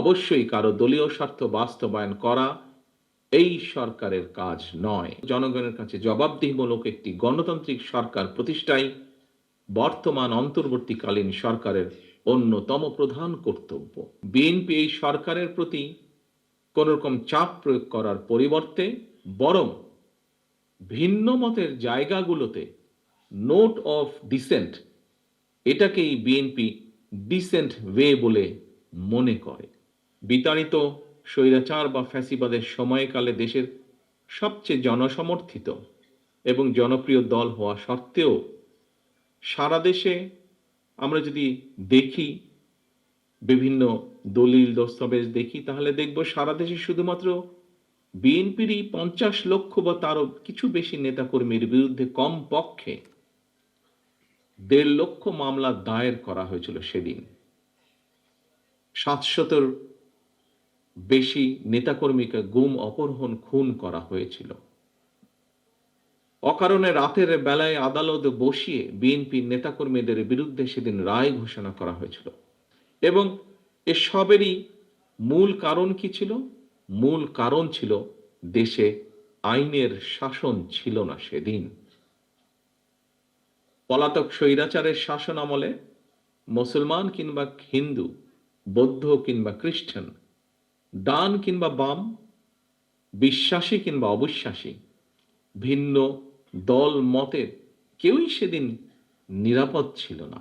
অবশ্যই কারও দলীয় স্বার্থ বাস্তবায়ন করা এই সরকারের কাজ নয়। জনগণের কাছে জবাবদিহিমূলক একটি গণতান্ত্রিক সরকার প্রতিষ্ঠাই বর্তমান অন্তর্বর্তীকালীন সরকারের অন্যতম প্রধান কর্তব্য। বিএনপি এই সরকারের প্রতি কোন রকম চাপ প্রয়োগ করার পরিবর্তে বরং ভিন্ন মতের জায়গাগুলোতে নোট অফ ডিসেন্ট এটাকেই বিএনপি ডিসেন্ট ওয়ে বলে মনে করে। বিতাড়িত স্বৈরাচার বা ফ্যাসিবাদের সময়কালে দেশের সবচেয়ে জনসমর্থিত এবং জনপ্রিয় দল হওয়া সত্ত্বেও সারা দেশে আমরা যদি দেখি, বিভিন্ন দলিল দস্তাবেজ দেখি, তাহলে দেখব সারা দেশে শুধুমাত্র বিএনপিরই পঞ্চাশ লক্ষ বা তারও কিছু বেশি নেতাকর্মীর বিরুদ্ধে কম পক্ষে দেড় লক্ষ মামলা দায়ের করা হয়েছিল সেদিন। সাতশতর বেশি নেতাকর্মীকে গুম, অপহরণ, খুন করা হয়েছিল। অকারণে রাতের বেলায় আদালত বসিয়ে বিএনপির নেতাকর্মীদের বিরুদ্ধে সেদিন রায় ঘোষণা করা হয়েছিল। এবং এসবেরই মূল কারণ কি ছিল? মূল কারণ ছিল দেশে আইনের শাসন ছিল না সেদিন। পলাতক স্বৈরাচারের শাসন আমলে মুসলমান কিংবা হিন্দু, বৌদ্ধ কিংবা খ্রিস্টান ডান কিংবা বাম, বিশ্বাসী কিংবা অবিশ্বাসী, ভিন্ন দল, মতের কেউই সেদিন নিরাপদ ছিল না।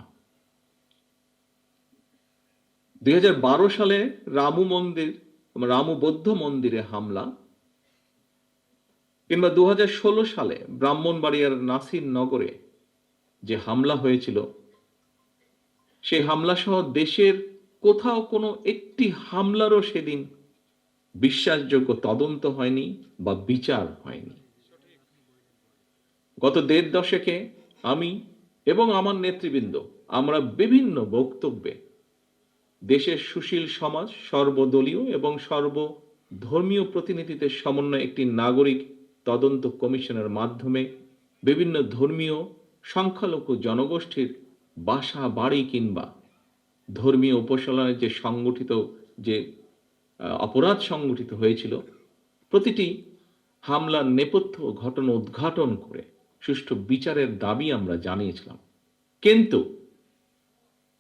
দু হাজার বারো সালে রামু মন্দির, রামু বৌদ্ধ মন্দিরে হামলা, কিংবা দু হাজার ষোলো সালে ব্রাহ্মণবাড়িয়ার নাসির নগরে যে হামলা হয়েছিল, সেই হামলা সহ দেশের কোথাও কোনো একটি হামলারও সেদিন বিশ্বাসযোগ্য তদন্ত হয়নি বা বিচার হয়নি। গত দেড় দশকে আমি এবং আমার নেতৃবৃন্দ আমরা বিভিন্ন বক্তব্যে দেশের সুশীল সমাজ, সর্বদলীয় এবং সর্বধর্মীয় প্রতিনিধিদের সমন্বয়ে একটি নাগরিক তদন্ত কমিশনের মাধ্যমে বিভিন্ন ধর্মীয় সংখ্যালঘু জনগোষ্ঠীর বাসা, বাড়ি কিংবা ধর্মীয় উপসলনের যে সংগঠিত যে অপরাধ সংগঠিত হয়েছিল। প্রতিটি হামলার নেপথ্য ঘটনা উদ্ঘাটন করে সুষ্ঠু বিচারের দাবি আমরা জানিয়েছিলাম। কিন্তু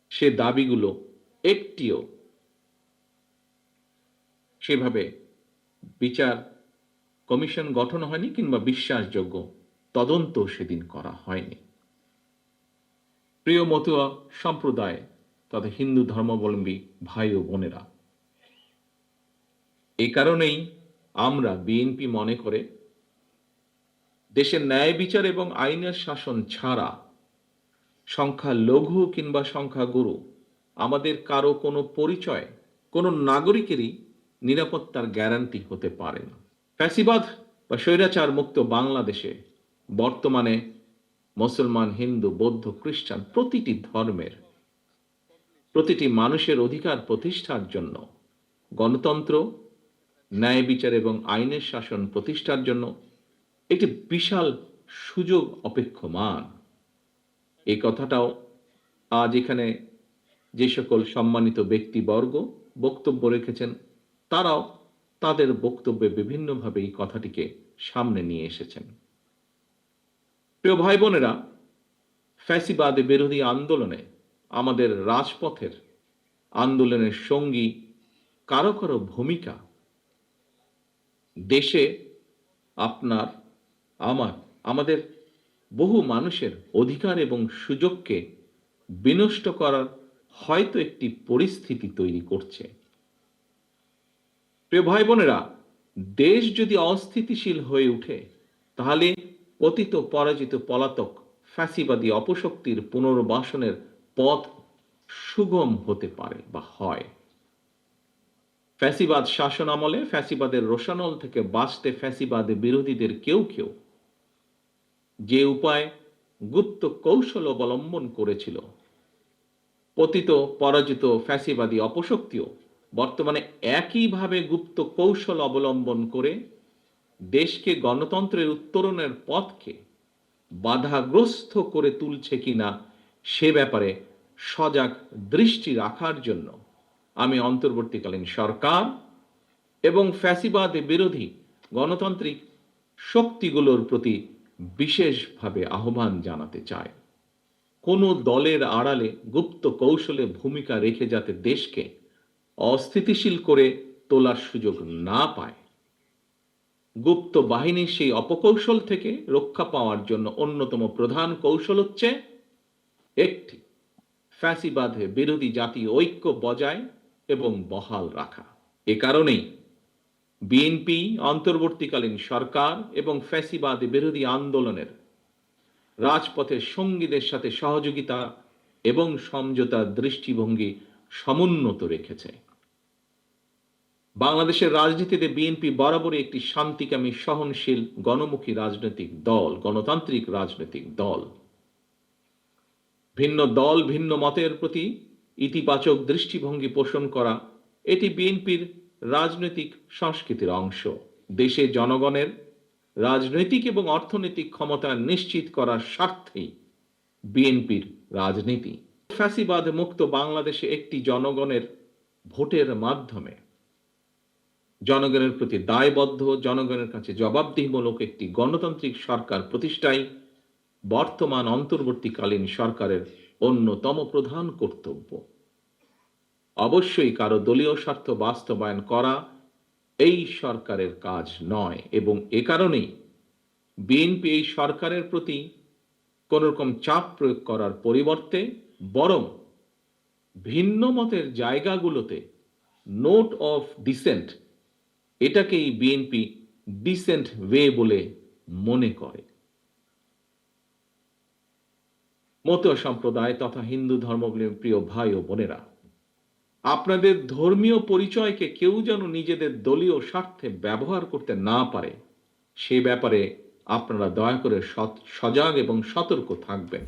সে দাবিগুলো একটিও সেভাবে বিচার কমিশন গঠন হয়নি কিংবা বিশ্বাসযোগ্য তদন্ত সেদিন করা হয়নি। প্রিয় মতুয়া সম্প্রদায় তথা হিন্দু ধর্মাবলম্বী ভাই ও বোনেরা এই কারণেই আমরা বিএনপি মনে করে দেশের ন্যায় বিচার এবং আইনের শাসন ছাড়া সংখ্যা লঘু কিংবা সংখ্যা গুরু আমাদের কারও কোনো পরিচয়, কোনো নাগরিকেরই নিরাপত্তার গ্যারান্টি হতে পারে না। ফ্যাসিবাদ বা স্বৈরাচার মুক্ত বাংলাদেশে বর্তমানে মুসলমান, হিন্দু, বৌদ্ধ, খ্রিস্টান প্রতিটি ধর্মের, প্রতিটি মানুষের অধিকার প্রতিষ্ঠার জন্য গণতন্ত্র ন্যায় বিচার এবং আইনের শাসন প্রতিষ্ঠার জন্য একটি বিশাল সুযোগ অপেক্ষমান। এই কথাটাও আজ এখানে যে সকল সম্মানিত ব্যক্তিবর্গ বক্তব্য রেখেছেন, তারাও তাদের বক্তব্যে বিভিন্নভাবে এই কথাটিকে সামনে নিয়ে এসেছেন। প্রিয় ভাই বোনেরা ফ্যাসিবাদ বিরোধী আন্দোলনে আমাদের রাজপথের আন্দোলনের সঙ্গী কারও কারও ভূমিকা দেশে আপনার, আমার, আমাদের বহু মানুষের অধিকার এবং সুযোগকে বিনষ্ট করার হয়তো একটি পরিস্থিতি তৈরি করছে। প্রিয় ভাই বোনেরা দেশ যদি অস্থিতিশীল হয়ে ওঠে তাহলে অতীত পরাজিত পলাতক ফ্যাসিবাদী অপশক্তির পুনর্বাসনের পথ সুগম হতে পারে বা হয়। ফ্যাসিবাদ শাসন আমলে ফ্যাসিবাদের রোশানল থেকে বাঁচতে ফ্যাসিবাদ বিরোধীদের কেউ কেউ যে উপায় গুপ্ত কৌশল অবলম্বন করেছিল, পতিত, পরাজিত ফ্যাসিবাদী অপশক্তিও বর্তমানে একইভাবে গুপ্ত কৌশল অবলম্বন করে দেশকে গণতন্ত্রের উত্তরণের পথকে বাধাগ্রস্ত করে তুলছে কিনা সে ব্যাপারে সজাগ দৃষ্টি রাখার জন্য আমি অন্তর্বর্তীকালীন সরকার এবং ফ্যাসিবাদ বিরোধী গণতান্ত্রিক শক্তিগুলোর প্রতি বিশেষভাবে আহ্বান জানাতে চাই। কোনো দলের আড়ালে গুপ্ত কৌশলে ভূমিকা রেখে যাতে দেশকে অস্থিতিশীল করে তোলার সুযোগ না পায়। গুপ্ত বাহিনীর সেই অপকৌশল থেকে রক্ষা পাওয়ার জন্য অন্যতম প্রধান কৌশল হচ্ছে একটি ফ্যাসিবাদ বিরোধী জাতীয় ঐক্য বজায় এবং বহাল রাখা। এ কারণেই বিএনপি অন্তর্বর্তীকালীন সরকার এবং ফ্যাসিবাদ বিরোধী আন্দোলনের রাজপথের সঙ্গীদের সাথে সহযোগিতা এবং সমঝোতার দৃষ্টিভঙ্গি সমুন্নত রেখেছে। বাংলাদেশের রাজনীতিতে বিএনপি বরাবরই একটি শান্তিকামী, সহনশীল, গণমুখী রাজনৈতিক দল, গণতান্ত্রিক রাজনৈতিক দল। ভিন্ন দল, ভিন্ন মতের প্রতি ইতিবাচক দৃষ্টিভঙ্গি পোষণ করা এটি বিএনপির রাজনৈতিক সংস্কৃতির অংশ। দেশে জনগণের রাজনৈতিক এবং অর্থনৈতিক ক্ষমতা নিশ্চিত করার স্বার্থেই বিএনপির রাজনীতি। ফ্যাসিবাদ মুক্ত বাংলাদেশে একটি জনগণের ভোটের মাধ্যমে। জনগণের প্রতি দায়বদ্ধ, জনগণের কাছে জবাবদিহিমূলক একটি গণতান্ত্রিক সরকার প্রতিষ্ঠাই বর্তমান অন্তর্বর্তীকালীন সরকারের অন্যতম প্রধান কর্তব্য। অবশ্যই কারও দলীয় স্বার্থ বাস্তবায়ন করা এই সরকারের কাজ নয় এবং এ কারণেই বিএনপি এই সরকারের প্রতি কোন রকম চাপ প্রয়োগ করার পরিবর্তে বরং ভিন্ন মতের জায়গাগুলোতে নোট অফ ডিসেন্ট এটাকেই বিএনপি ডিসেন্ট ওয়ে বলে মনে করে। মতুয়া সম্প্রদায় তথা হিন্দু ধর্মগুলির প্রিয় ভাই ও বোনেরা আপনাদের ধর্মীয় পরিচয়কে কেউ যেন নিজেদের দলীয় স্বার্থে ব্যবহার করতে না পারে, সে ব্যাপারে আপনারা দয়া করে সজাগ এবং সতর্ক থাকবেন।